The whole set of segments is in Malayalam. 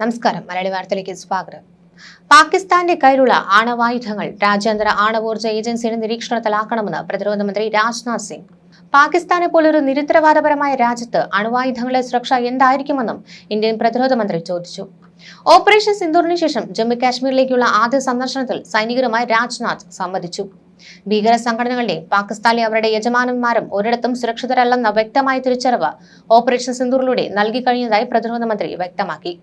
നമസ്കാരം. മലയാളി വാർത്തയിലേക്ക് സ്വാഗതം. പാകിസ്ഥാന്റെ കയ്യിലുള്ള ആണവായുധങ്ങൾ രാജ്യാന്തര ആണവോർജ ഏജൻസിയുടെ നിരീക്ഷണത്തിലാക്കണമെന്ന് പ്രതിരോധ മന്ത്രി രാജ്നാഥ് സിംഗ്. പാകിസ്ഥാനെ പോലൊരു നിരുത്തരവാദപരമായ രാജ്യത്ത് അണുവായുധങ്ങളുടെ സുരക്ഷ എന്തായിരിക്കുമെന്നും ഇന്ത്യൻ പ്രതിരോധ മന്ത്രി ചോദിച്ചു. ഓപ്പറേഷൻ സിന്ദൂറിന് ശേഷം ജമ്മു കാശ്മീരിലേക്കുള്ള ആദ്യ സന്ദർശനത്തിൽ സൈനികരുമായി രാജ്നാഥ് സംവദിച്ചു. ഭീകര സംഘടനകളുടെയും പാകിസ്ഥാനിലെ അവരുടെ യജമാനന്മാരും ഒരിടത്തും സുരക്ഷിതരല്ലെന്ന വ്യക്തമായ തിരിച്ചറിവ് ഓപ്പറേഷൻ സിന്ദൂറിലൂടെ നൽകി കഴിഞ്ഞതായി പ്രതിരോധ മന്ത്രി വ്യക്തമാക്കി.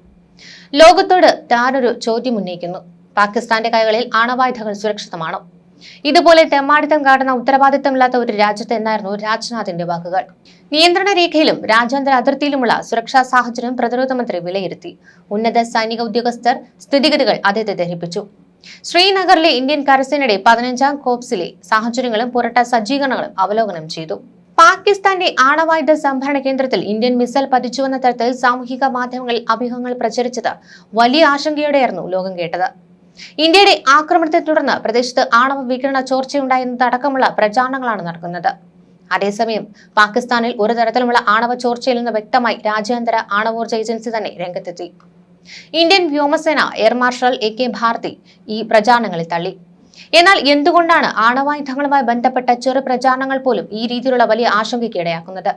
ലോകത്തോട് താനൊരു ചോദ്യം ഉന്നയിക്കുന്നു. പാകിസ്ഥാന്റെ കൈകളിൽ ആണവായുധങ്ങൾ സുരക്ഷിതമാണോ? ഇതുപോലെ തെമ്മാടിത്തം കാട്ടുന്ന ഉത്തരവാദിത്തമില്ലാത്ത ഒരു രാജ്യത്ത് എന്നായിരുന്നു രാജ്നാഥിന്റെ വാക്കുകൾ. നിയന്ത്രണ രേഖയിലും രാജ്യാന്തര അതിർത്തിയിലുമുള്ള സുരക്ഷാ സാഹചര്യം പ്രതിരോധ മന്ത്രി വിലയിരുത്തി. ഉന്നത സൈനിക ഉദ്യോഗസ്ഥർ സ്ഥിതിഗതികൾ അദ്ദേഹത്തെ ധരിപ്പിച്ചു. ശ്രീനഗറിലെ ഇന്ത്യൻ കരസേനയുടെ പതിനഞ്ചാം കോപ്സിലെ സാഹചര്യങ്ങളും പുരട്ട സജ്ജീകരണങ്ങളും അവലോകനം ചെയ്തു. പാകിസ്ഥാന്റെ ആണവായുധ സംഭരണ കേന്ദ്രത്തിൽ ഇന്ത്യൻ മിസൈൽ പതിച്ചുവെന്ന തരത്തിൽ സാമൂഹിക മാധ്യമങ്ങളിൽ അഭിമുഖങ്ങൾ പ്രചരിച്ചത് വലിയ ആശങ്കയോടെയായിരുന്നു ലോകം കേട്ടത്. ഇന്ത്യയുടെ ആക്രമണത്തെ തുടർന്ന് പ്രദേശത്ത് ആണവ വികിരണ ചോർച്ചയുണ്ടായെന്നതടക്കമുള്ള പ്രചാരണങ്ങളാണ് നടക്കുന്നത്. അതേസമയം പാകിസ്ഥാനിൽ ഒരു തരത്തിലുമുള്ള ആണവ ചോർച്ചയിൽ നിന്ന് വ്യക്തമായി രാജ്യാന്തര ആണവോർജ ഏജൻസി തന്നെ രംഗത്തെത്തി. ഇന്ത്യൻ വ്യോമസേന air marshal A K Bharti ഈ പ്രചാരണങ്ങളിൽ തള്ളി. എന്നാൽ എന്തുകൊണ്ടാണ് ആണവായുധങ്ങളുമായി ബന്ധപ്പെട്ട ചെറു പ്രചാരണങ്ങൾ പോലും ഈ രീതിയിലുള്ള വലിയ ആശങ്കയ്ക്ക് ഇടയാക്കുന്നത്?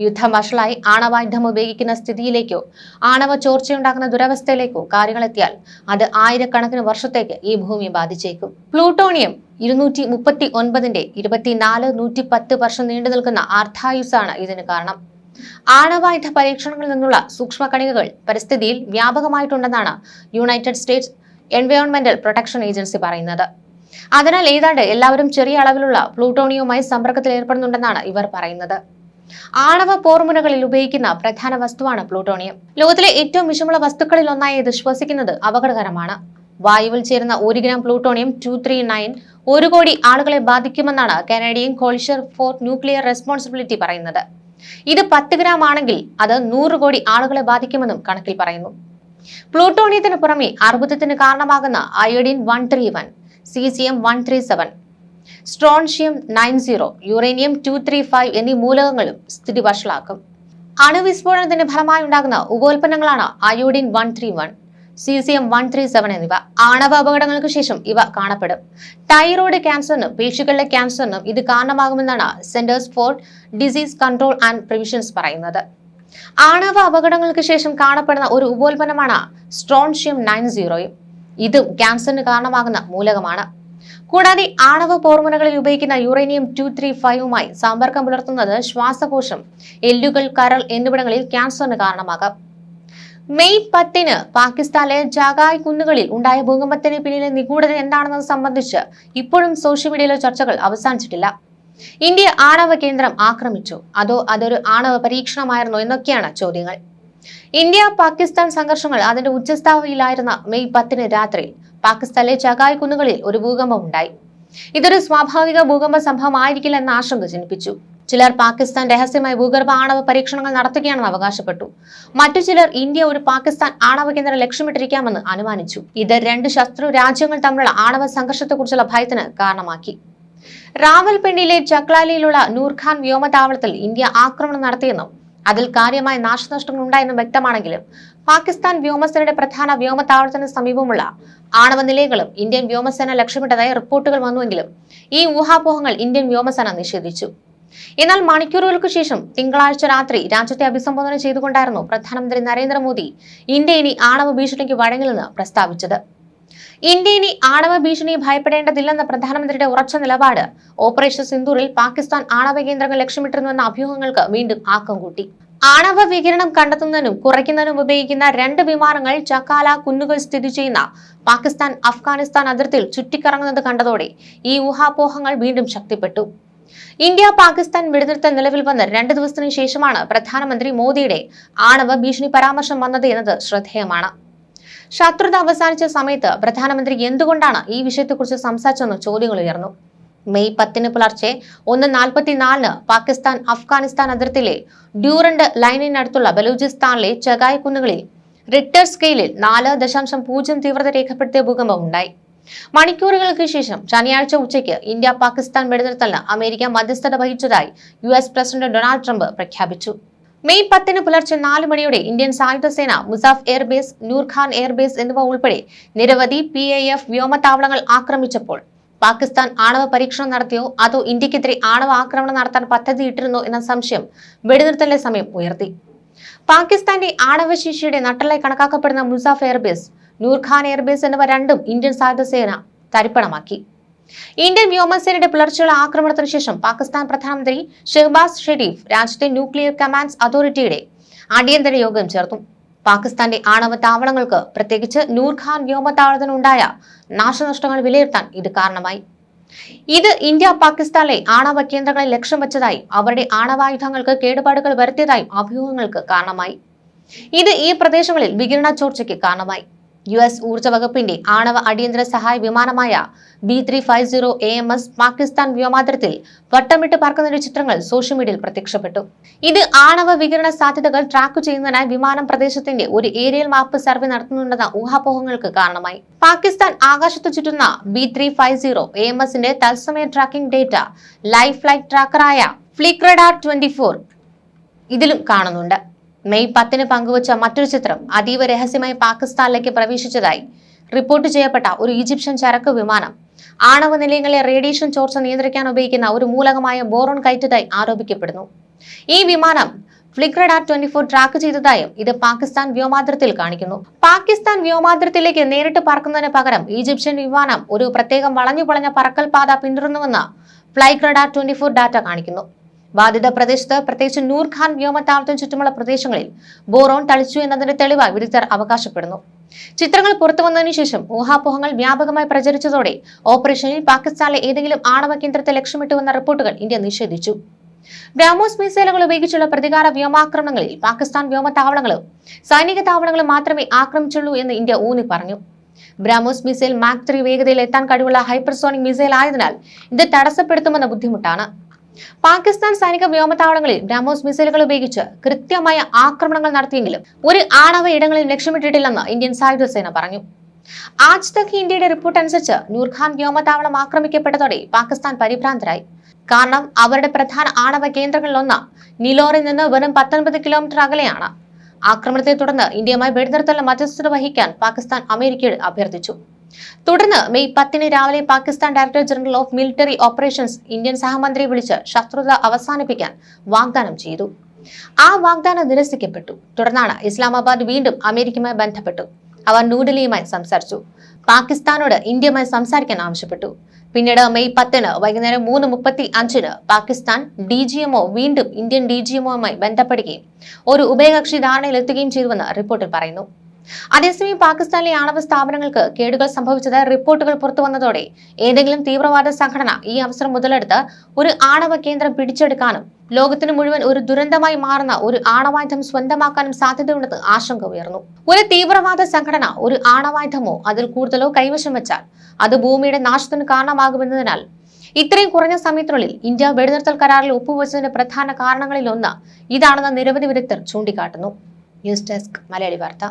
യുദ്ധം വഷളായി ആണവായുധം ഉപയോഗിക്കുന്ന സ്ഥിതിയിലേക്കോ ആണവ ചോർച്ചയുണ്ടാക്കുന്ന ദുരവസ്ഥയിലേക്കോ കാര്യങ്ങളെത്തിയാൽ അത് ആയിരക്കണക്കിന് വർഷത്തേക്ക് ഈ ഭൂമി ബാധിച്ചേക്കും. പ്ലൂട്ടോണിയം ഇരുന്നൂറ്റി മുപ്പത്തി ഒൻപതിന്റെ ഇരുപത്തിനാല് നൂറ്റി പത്ത് വർഷം നീണ്ടു നിൽക്കുന്ന അർദ്ധായുസാണ് ഇതിന് കാരണം. ആണവായുധ പരീക്ഷണങ്ങളിൽ നിന്നുള്ള സൂക്ഷ്മകണികകൾ പരിസ്ഥിതിയിൽ വ്യാപകമായിട്ടുണ്ടെന്നാണ് യുണൈറ്റഡ് സ്റ്റേറ്റ്സ് എൻവയോൺമെന്റൽ പ്രൊട്ടക്ഷൻ ഏജൻസി പറയുന്നത്. അതിനാൽ ഏതാണ്ട് എല്ലാവരും ചെറിയ അളവിലുള്ള പ്ലൂട്ടോണിയവുമായി സമ്പർക്കത്തിൽ ഏർപ്പെടുന്നുണ്ടെന്നാണ് ഇവർ പറയുന്നത്. ആണവ പോർമുനകളിൽ ഉപയോഗിക്കുന്ന പ്രധാന വസ്തുവാണ് പ്ലൂട്ടോണിയം. ലോകത്തിലെ ഏറ്റവും വിഷമുള്ള വസ്തുക്കളിൽ ഒന്നായി ഇത് ശ്വസിക്കുന്നത് അപകടകരമാണ്. വായുവിൽ ചേരുന്ന ഒരു gram plutonium two three nine ഒരു കോടി ആളുകളെ ബാധിക്കുമെന്നാണ് Canadian coalition for nuclear responsibility പറയുന്നത്. ഇത് പത്ത് ഗ്രാം ആണെങ്കിൽ അത് നൂറ് കോടി ആളുകളെ ബാധിക്കുമെന്നും കണക്കിൽ പറയുന്നു. പ്ലൂട്ടോണിയത്തിന് പുറമെ അർബുദത്തിന് കാരണമാകുന്ന iodine one three one. Caesium one three seven strontium nine zero uranium two three five എന്നീ മൂലകങ്ങളും സ്ഥിതി വഷളാക്കും അണുവിസ്ഫോടനത്തിന്റെ ഫലമായി ഉണ്ടാകുന്ന ഉപോൽപ്പന്നങ്ങളാണ് iodine one three one caesium one three seven എന്നിവ. ആണവ അപകടങ്ങൾക്ക് ശേഷം ഇവ കാണപ്പെടും. തൈറോയ്ഡ് ക്യാൻസറിനും പേശികളിലെ ക്യാൻസറിനും ഇത് കാരണമാകുമെന്നാണ് centres for disease control and preventions പറയുന്നത്. ആണവ അപകടങ്ങൾക്ക് ശേഷം കാണപ്പെടുന്ന ഒരു ഉപോൽപ്പന്നമാണ് സ്ട്രോൺഷ്യം നയൻ സീറോയും. ഇതും ക്യാൻസറിന് കാരണമാകുന്ന മൂലകമാണ്. കൂടാതെ ആണവ ഹോർമോണുകളിൽ ഉപയോഗിക്കുന്ന യുറേനിയം ടു ത്രീ ഫൈവുമായി സമ്പർക്കം പുലർത്തുന്നത് ശ്വാസകോശം എല്ലുകൾ കരൾ എന്നിവിടങ്ങളിൽ ക്യാൻസറിന് കാരണമാകാം. മെയ് പത്തിന് പാകിസ്ഥാനിലെ ജാഗായ് കുന്നുകളിൽ ഉണ്ടായ ഭൂകമ്പത്തിന് പിന്നിലെ നിഗൂഢത എന്താണെന്നത് സംബന്ധിച്ച് ഇപ്പോഴും സോഷ്യൽ മീഡിയയിലെ ചർച്ചകൾ അവസാനിച്ചിട്ടില്ല. ഇന്ത്യ ആണവ കേന്ദ്രം ആക്രമിച്ചു. അതോ അതൊരു ആണവ പരീക്ഷണമായിരുന്നോ എന്നൊക്കെയാണ് ചോദ്യങ്ങൾ. ഇന്ത്യ പാകിസ്ഥാൻ സംഘർഷങ്ങൾ അതിന്റെ ഉച്ചസ്ഥായിലായിരുന്ന മെയ് പത്തിന് രാത്രി പാകിസ്ഥാനിലെ ചകായ് കുന്നുകളിൽ ഒരു ഭൂകമ്പം ഉണ്ടായി. ഇതൊരു സ്വാഭാവിക ഭൂകമ്പ സംഭവമായിരിക്കില്ല എന്ന ആശങ്ക ജനിപ്പിച്ചു. ചിലർ പാകിസ്ഥാൻ രഹസ്യമായി ഭൂഗർഭ ആണവ പരീക്ഷണങ്ങൾ നടത്തുകയാണെന്ന് അവകാശപ്പെട്ടു. മറ്റു ചിലർ ഇന്ത്യ ഒരു പാകിസ്ഥാൻ ആണവ കേന്ദ്രം ലക്ഷ്യമിട്ടിരിക്കാമെന്ന് അനുമാനിച്ചു. ഇത് രണ്ട് ശത്രു രാജ്യങ്ങൾ തമ്മിലുള്ള ആണവ സംഘർഷത്തെക്കുറിച്ചുള്ള ഭയത്തിന് കാരണമാക്കി. റാവൽപിണ്ടിയിലെ ചക്ലാലിയിലുള്ള നൂർഖാൻ വ്യോമതാവളത്തിൽ ഇന്ത്യ ആക്രമണം നടത്തിയെന്നും അതിൽ കാര്യമായ നാശനഷ്ടങ്ങൾ ഉണ്ടായെന്നും വ്യക്തമാണെങ്കിലും പാകിസ്ഥാൻ വ്യോമസേനയുടെ പ്രധാന വ്യോമതാവളത്തിന് സമീപമുള്ള ആണവ നിലയങ്ങളും ഇന്ത്യൻ വ്യോമസേന ലക്ഷ്യമിട്ടതായി റിപ്പോർട്ടുകൾ വന്നുവെങ്കിലും ഈ ഊഹാപോഹങ്ങൾ ഇന്ത്യൻ വ്യോമസേന നിഷേധിച്ചു. എന്നാൽ മണിക്കൂറുകൾക്ക് ശേഷം തിങ്കളാഴ്ച രാത്രി രാജ്യത്തെ അഭിസംബോധന ചെയ്തുകൊണ്ടായിരുന്നു പ്രധാനമന്ത്രി നരേന്ദ്രമോദി ഇന്ത്യ ഇനി ആണവ ഭീഷണിക്ക് വഴങ്ങില്ലെന്ന് പ്രസ്താവിച്ചത്. ഇന്ത്യ ഇനി ആണവ ഭീഷണി ഭയപ്പെടേണ്ടതില്ലെന്ന പ്രധാനമന്ത്രിയുടെ ഉറച്ച നിലപാട്. ഓപ്പറേഷൻ സിന്ദൂറിൽ പാകിസ്ഥാൻ ആണവ കേന്ദ്രങ്ങൾ ലക്ഷ്യമിട്ടിരുന്നുവെന്ന അഭ്യൂഹങ്ങൾക്ക് വീണ്ടും ആക്കം കൂട്ടി. ആണവ വികിരണം കണ്ടെത്തുന്നതിനും കുറയ്ക്കുന്നതിനും ഉപയോഗിക്കുന്ന രണ്ട് വിമാനങ്ങൾ ചക്കാല കുന്നുകൾ സ്ഥിതി ചെയ്യുന്ന പാകിസ്ഥാൻ അഫ്ഗാനിസ്ഥാൻ അതിർത്തിയിൽ ചുറ്റിക്കറങ്ങുന്നത് കണ്ടതോടെ ഈ ഊഹാപോഹങ്ങൾ വീണ്ടും ശക്തിപ്പെട്ടു. ഇന്ത്യ പാകിസ്ഥാൻ വെടിനിർത്തൽ നിലവിൽ വന്ന് രണ്ട് ദിവസത്തിനു ശേഷമാണ് പ്രധാനമന്ത്രി മോദിയുടെ ആണവ ഭീഷണി പരാമർശം വന്നത് എന്നത് ശ്രദ്ധേയമാണ്. ശത്രുത അവസാനിച്ച സമയത്ത് പ്രധാനമന്ത്രി എന്തുകൊണ്ടാണ് ഈ വിഷയത്തെക്കുറിച്ച് സംസാരിച്ചെന്ന് ചോദ്യങ്ങൾ ഉയർന്നു. മെയ് പത്തിന് പുലർച്ചെ ഒന്ന് നാൽപ്പത്തിനാലിന് പാകിസ്ഥാൻ അഫ്ഗാനിസ്ഥാൻ അതിർത്തിയിലെ ഡ്യൂറന്റ് ലൈനിനടുത്തുള്ള ബലൂചിസ്ഥാനിലെ ചഗായ് കുന്നുകളിൽ റിക്ടർ സ്കെയിലിൽ നാല് ദശാംശം പൂജ്യം തീവ്രത രേഖപ്പെടുത്തിയ ഭൂകമ്പം ഉണ്ടായി. മണിക്കൂറുകൾക്ക് ശേഷം ശനിയാഴ്ച ഉച്ചയ്ക്ക് ഇന്ത്യ പാകിസ്ഥാൻ വെടിനിർത്തലിന് അമേരിക്ക മധ്യസ്ഥത വഹിച്ചതായി യു പ്രസിഡന്റ് ഡൊണാൾഡ് ട്രംപ് പ്രഖ്യാപിച്ചു. മെയ് പത്തിന് പുലർച്ചെ നാല് മണിയോടെ ഇന്ത്യൻ സായുധ സേന മുസാഫ് എയർബേസ് നൂർഖാൻ എയർബേസ് എന്നിവ ഉൾപ്പെടെ നിരവധി പി എ എഫ് വ്യോമത്താവളങ്ങൾ ആക്രമിച്ചപ്പോൾ പാകിസ്ഥാൻ ആണവ പരീക്ഷണം നടത്തിയോ? അതോ ഇന്ത്യക്കെതിരെ ആണവ ആക്രമണം നടത്താൻ പദ്ധതിയിട്ടിരുന്നോ എന്ന സംശയം വെടിനിർത്തലിന്റെ സമയം ഉയർത്തി. പാകിസ്ഥാന്റെ ആണവശേഷിയുടെ നട്ടലായി കണക്കാക്കപ്പെടുന്ന മുസാഫ് എയർബേസ് നൂർഖാൻ എയർബേസ് എന്നിവ രണ്ടും ഇന്ത്യൻ സായുധ സേന തരിപ്പണമാക്കി. ഇന്ത്യൻ വ്യോമസേനയുടെ പുലർച്ചെയുള്ള ആക്രമണത്തിന് ശേഷം പാകിസ്ഥാൻ പ്രധാനമന്ത്രി ഷെഹ്ബാസ് ഷെരീഫ് രാജ്യത്തെ ന്യൂക്ലിയർ കമാൻഡ്സ് അതോറിറ്റിയുടെ അടിയന്തര യോഗം ചേർത്തു. പാകിസ്ഥാന്റെ ആണവ താവളങ്ങൾക്ക് പ്രത്യേകിച്ച് നൂർഖാൻ വ്യോമതാവളത്തിനുണ്ടായ നാശനഷ്ടങ്ങൾ വിലയിരുത്താൻ ഇത് കാരണമായി. ഇത് ഇന്ത്യ പാകിസ്ഥാനിലെ ആണവ കേന്ദ്രങ്ങളെ ലക്ഷ്യം വെച്ചതായി അവരുടെ ആണവായുധങ്ങൾക്ക് കേടുപാടുകൾ വരുത്തിയതായും അഭ്യൂഹങ്ങൾക്ക് കാരണമായി. ഇത് ഈ പ്രദേശങ്ങളിൽ വികിരണ ചോർച്ചയ്ക്ക് കാരണമായി. യു എസ് ഊർജ വകുപ്പിന്റെ ആണവ അടിയന്തര സഹായ വിമാനമായ B three five zero A M S Pakistan വ്യോമാതിരത്തിൽ വട്ടമിട്ട് പാർക്കുന്നതിന്റെ ചിത്രങ്ങൾ സോഷ്യൽ മീഡിയയിൽ പ്രത്യക്ഷപ്പെട്ടു. ഇത് ആണവ വികിരണ സാധ്യതകൾ ട്രാക്ക് ചെയ്യുന്നതിനായി വിമാനം പ്രദേശത്തിന്റെ ഒരു ഏരിയൽ മാപ്പ് സർവേ നടത്തുന്നുണ്ടെന്ന ഊഹാപോഹങ്ങൾക്ക് കാരണമായി. പാകിസ്ഥാൻ ആകാശത്ത് ചുറ്റുന്ന B three five zero A M എസിന്റെ തത്സമയ ട്രാക്കിംഗ് ഡേറ്റ ലൈഫ് ലൈറ്റ് ട്രാക്കറായ ഫ്ലിക്രഡാർ ട്വന്റി ഫോർ ഇതിലും കാണുന്നുണ്ട്. മെയ് പത്തിന് പങ്കുവച്ച മറ്റൊരു ചിത്രം അതീവ രഹസ്യമായി പാകിസ്ഥാനിലേക്ക് പ്രവേശിച്ചതായി റിപ്പോർട്ട് ചെയ്യപ്പെട്ട ഒരു ഈജിപ്ഷ്യൻ ചരക്ക് വിമാനം. ആണവ നിലയങ്ങളിലെ റേഡിയേഷൻ ചോർച്ച നിയന്ത്രിക്കാൻ ഉപയോഗിക്കുന്ന ഒരു മൂലകമായ ബോറോൺ കയറ്റതായി ആരോപിക്കപ്പെടുന്നു. ഈ വിമാനം ഫ്ലിക്രഡാർ ട്വന്റി ഫോർ ട്രാക്ക് ചെയ്തതായും ഇത് പാകിസ്ഥാൻ വ്യോമാതിരത്തിൽ കാണിക്കുന്നു. പാകിസ്ഥാൻ വ്യോമാതിരത്തിലേക്ക് നേരിട്ട് പറക്കുന്നതിന് പകരം ഈജിപ്ഷ്യൻ വിമാനം ഒരു പ്രത്യേകം വളഞ്ഞു പൊളഞ്ഞ പറക്കൽ പാത പിന്തുടർന്നുവെന്ന് ഫ്ലൈക്രഡാർ ട്വന്റി ഫോർ ഡാറ്റ കാണിക്കുന്നു. ബാധിത പ്രദേശത്ത് പ്രത്യേകിച്ച് നൂർഖാൻ വ്യോമത്താവളത്തിന് ചുറ്റുമുള്ള പ്രദേശങ്ങളിൽ ബോറോൺ തളിച്ചു എന്നതിന്റെ തെളിവായി വിദഗ്ധർ അവകാശപ്പെടുന്നു. ചിത്രങ്ങൾ പുറത്തു വന്നതിനു ശേഷം ഊഹാപോഹങ്ങൾ വ്യാപകമായി പ്രചരിച്ചതോടെ ഓപ്പറേഷനിൽ പാകിസ്ഥാനിലെ ഏതെങ്കിലും ആണവ കേന്ദ്രത്തെ ലക്ഷ്യമിട്ടുവെന്ന റിപ്പോർട്ടുകൾ ഇന്ത്യ നിഷേധിച്ചു. ബ്രാഹ്മോസ് മിസൈലുകൾ ഉപയോഗിച്ചുള്ള പ്രതികാര വ്യോമാക്രമണങ്ങളിൽ പാകിസ്ഥാൻ വ്യോമത്താവളങ്ങളും സൈനിക താവളങ്ങളും മാത്രമേ ആക്രമിച്ചുള്ളൂ എന്ന് ഇന്ത്യ ഊന്നി പറഞ്ഞു. ബ്രാഹ്മോസ് മിസൈൽ മാക് ത്രീ വേഗതയിൽ എത്താൻ കഴിവുള്ള ഹൈപ്പർസോണിക് മിസൈൽ ആയതിനാൽ ഇത് തടസ്സപ്പെടുത്തുമെന്ന ബുദ്ധിമുട്ടാണ്. പാകിസ്ഥാൻ സൈനിക വ്യോമതാവളങ്ങളിൽ ബ്രാഹ്മോസ് മിസൈലുകൾ ഉപയോഗിച്ച് കൃത്യമായ ആക്രമണങ്ങൾ നടത്തിയെങ്കിലും ഒരു ആണവ ഇടങ്ങളിൽ ലക്ഷ്യമിട്ടിട്ടില്ലെന്ന് ഇന്ത്യൻ സായുധ സേന പറഞ്ഞു. ആജ് തക് ഇന്ത്യയുടെ റിപ്പോർട്ട് അനുസരിച്ച് നൂർഖാൻ വ്യോമതാവളം ആക്രമിക്കപ്പെട്ടതോടെ പാകിസ്ഥാൻ പരിഭ്രാന്തരായി. കാരണം അവരുടെ പ്രധാന ആണവ കേന്ദ്രങ്ങളിലൊന്ന് നിലോറിൽ നിന്ന് വെറും പത്തൊൻപത് കിലോമീറ്റർ അകലെയാണ്. ആക്രമണത്തെ തുടർന്ന് ഇന്ത്യയുമായി വെടിനിർത്തലിന് മധ്യസ്ഥത വഹിക്കാൻ പാകിസ്ഥാൻ അമേരിക്കയോട് അഭ്യർത്ഥിച്ചു. തുടർന്ന് മെയ് പത്തിന് രാവിലെ Pakistan director general of military operations Indian സഹമന്ത്രിയെ വിളിച്ച് ശത്രുത അവസാനിപ്പിക്കാൻ വാഗ്ദാനം ചെയ്തു. ആ വാഗ്ദാനം നിരസിക്കപ്പെട്ടു. തുടർന്നാണ് ഇസ്ലാമാബാദ് വീണ്ടും അമേരിക്കയുമായി ബന്ധപ്പെട്ടു. അവർ ന്യൂഡൽഹിയുമായി സംസാരിച്ചു. പാകിസ്ഥാനോട് ഇന്ത്യയുമായി സംസാരിക്കാൻ ആവശ്യപ്പെട്ടു. പിന്നീട് മെയ് പത്തിന് വൈകുന്നേരം മൂന്ന് മുപ്പത്തി അഞ്ചിന് Pakistan D G M O വീണ്ടും ഇന്ത്യൻ ഡി ജി എംഒയുമായി ബന്ധപ്പെടുകയും ഒരു ഉഭയകക്ഷി ധാരണയിലെത്തുകയും ചെയ്തുവെന്ന് റിപ്പോർട്ടിൽ പറയുന്നു. അതേസമയം പാകിസ്ഥാനിലെ ആണവ സ്ഥാപനങ്ങൾക്ക് കേടുകൾ സംഭവിച്ചത് റിപ്പോർട്ടുകൾ പുറത്തുവന്നതോടെ ഏതെങ്കിലും തീവ്രവാദ സംഘടന ഈ അവസരം മുതലെടുത്ത് ഒരു ആണവ കേന്ദ്രം പിടിച്ചെടുക്കാനും ലോകത്തിന് മുഴുവൻ ഒരു ദുരന്തമായി മാറുന്ന ഒരു ആണവായുധം സ്വന്തമാക്കാനും സാധ്യതയുണ്ടെന്ന് ആശങ്ക ഉയർന്നു. ഒരു തീവ്രവാദ സംഘടന ഒരു ആണവായുധമോ അതിൽ കൂടുതലോ കൈവശം വെച്ചാൽ അത് ഭൂമിയുടെ നാശത്തിന് കാരണമാകുമെന്നതിനാൽ ഇത്രയും കുറഞ്ഞ സമയത്തിനുള്ളിൽ ഇന്ത്യ വെടിനിർത്തൽ കരാറിൽ ഒപ്പുവെച്ചതിന്റെ പ്രധാന കാരണങ്ങളിലൊന്ന് ഇതാണെന്ന് നിരവധി വിദഗ്ധർ ചൂണ്ടിക്കാട്ടുന്നു. ന്യൂസ് ഡെസ്ക് മലയാളി വാർത്ത.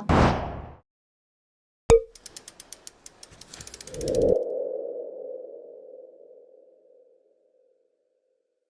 you